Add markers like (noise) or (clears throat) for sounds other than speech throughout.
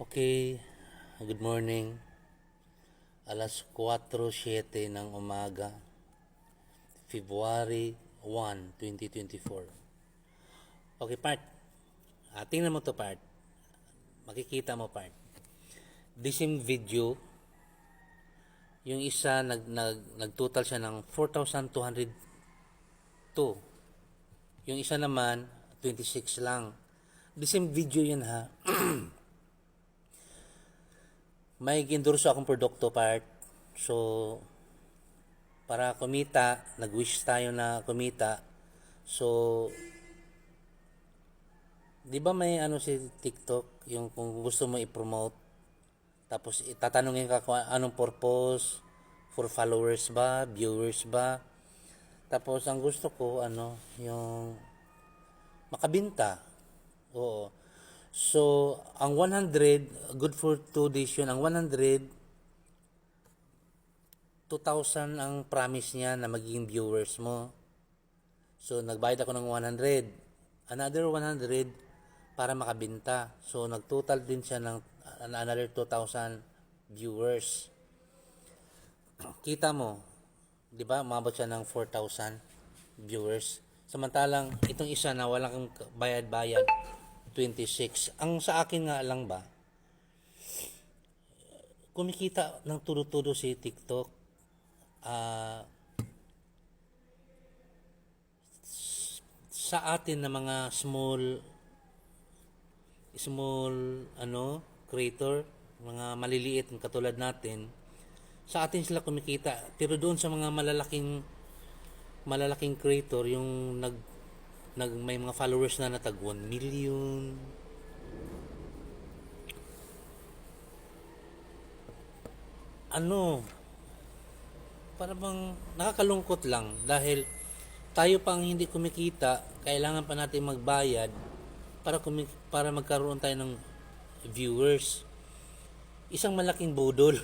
Okay, good morning. Alas 4.07 ng umaga, February 1, 2024. Okay, part. Ah, tingnan mo to part. Makikita mo part. The same video, yung isa nag, nag, nag-total siya ng 4,202. Yung isa naman, 26 lang. The same video yun ha. (clears throat) may ginendorso akong produkto part. So, para kumita, nag-wish tayo na kumita. So, di ba may ano si TikTok, yung kung gusto mo i-promote, tapos itatanungin ka kung anong purpose, for followers ba, viewers ba. Tapos ang gusto ko, ano, yung makabinta. Oo. So, ang 100, good for 2 days yun. Ang 100, 2,000 ang promise niya na magiging viewers mo. So, nagbayad ako ng 100. Another 100 para makabinta. So, nagtotal din siya ng another 2,000 viewers. (clears throat) Kita mo, di ba, umabot siya ng 4,000 viewers. Samantalang, itong isa na walang bayad-bayad, 26. Ang sa akin nga lang ba, kumikita ng tudo-tudo si TikTok. Ah, sa atin na mga small small ano creator mga maliliit katulad natin sa atin sila kumikita pero doon sa mga malalaking malalaking creator yung nag nag may mga followers na natag 1 million ano para bang nakakalungkot lang dahil tayo pang hindi kumikita, kailangan pa natin magbayad para kumi- para magkaroon tayo ng viewers. Isang malaking budol.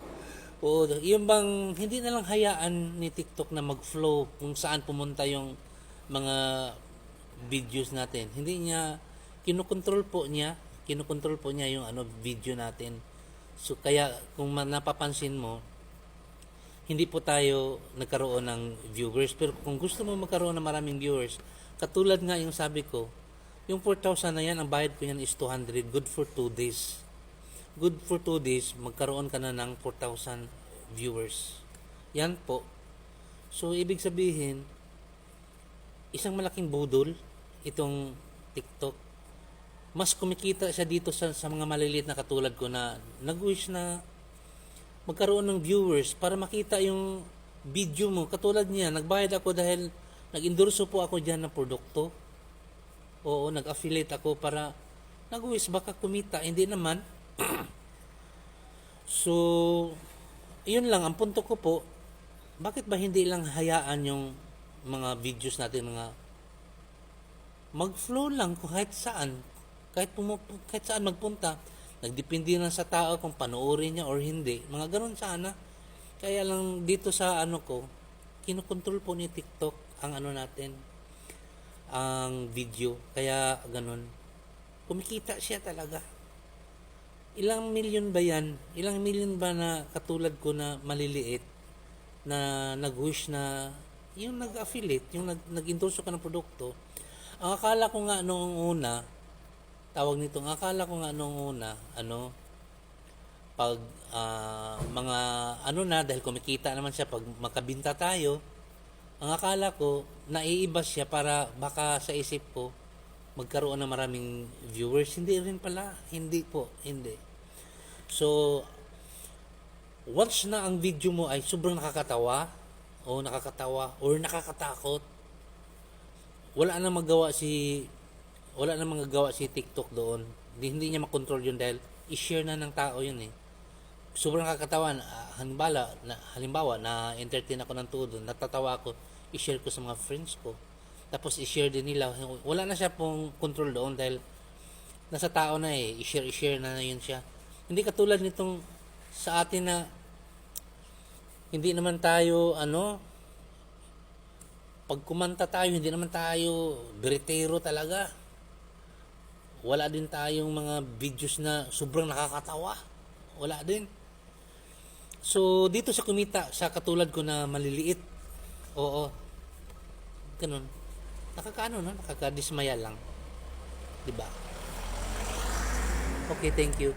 (laughs) Oo, yung bang hindi na lang hayaan ni TikTok na mag-flow kung saan pumunta yung mga videos natin. Hindi niya kinukontrol po niya, kinukontrol po niya yung ano video natin. So kaya kung napapansin mo, hindi po tayo nagkaroon ng viewers. Pero kung gusto mo magkaroon ng maraming viewers, katulad nga yung sabi ko, yung 4,000 na yan, ang bayad ko yan is 200. Good for 2 days. Good for 2 days, magkaroon ka na ng 4,000 viewers. Yan po. So, ibig sabihin, isang malaking budol, itong TikTok. Mas kumikita siya dito sa, sa mga maliliit na katulad ko na nag-wish na magkaroon ng viewers para makita yung video mo. Katulad niya, nagbayad ako dahil nag-endorso po ako dyan ng produkto. Oo, nag-affiliate ako para nag-wish baka kumita. Hindi naman. (clears throat) so, yun lang. Ang punto ko po, bakit ba hindi lang hayaan yung mga videos natin, mga mag-flow lang kahit saan. Kahit, pumup- kahit saan magpunta. Nagdepende lang sa tao kung panoorin niya or hindi. Mga ganun sana. Kaya lang dito sa ano ko, kinokontrol po ni TikTok ang ano natin, ang video. Kaya ganun. Kumikita siya talaga. Ilang milyon ba yan? Ilang milyon ba na katulad ko na maliliit na nag-wish na yung nag-affiliate, yung nag- nag-endorso ka ng produkto. Ang akala ko nga noong una, tawag nito, ang akala ko nga noong una, ano, pag ah, mga ano na dahil kumikita naman siya pag makabinta tayo ang akala ko naiiba siya para baka sa isip ko magkaroon ng maraming viewers. Hindi rin pala hindi po hindi. So once na ang video mo ay sobrang nakakatawa o nakakatawa or nakakatakot wala na magawa si wala na magagawa si TikTok doon. Hindi, hindi niya makontrol yun dahil i-share na ng tao yun eh. Sobrang kakatawan. Uh, halimbawa, na, halimbawa, na entertain ako ng todo, natatawa ako, i-share ko sa mga friends ko. Tapos i-share din nila. Wala na siya pong control doon dahil nasa tao na eh. I-share, i-share na, na yun siya. Hindi katulad nitong sa atin na hindi naman tayo ano pag kumanta tayo hindi naman tayo beritero talaga wala din tayong mga videos na sobrang nakakatawa. Wala din. So, dito sa kumita, sa katulad ko na maliliit, oo, ganun. Nakakaano na, nakakadismaya lang. ba? Okay, thank you.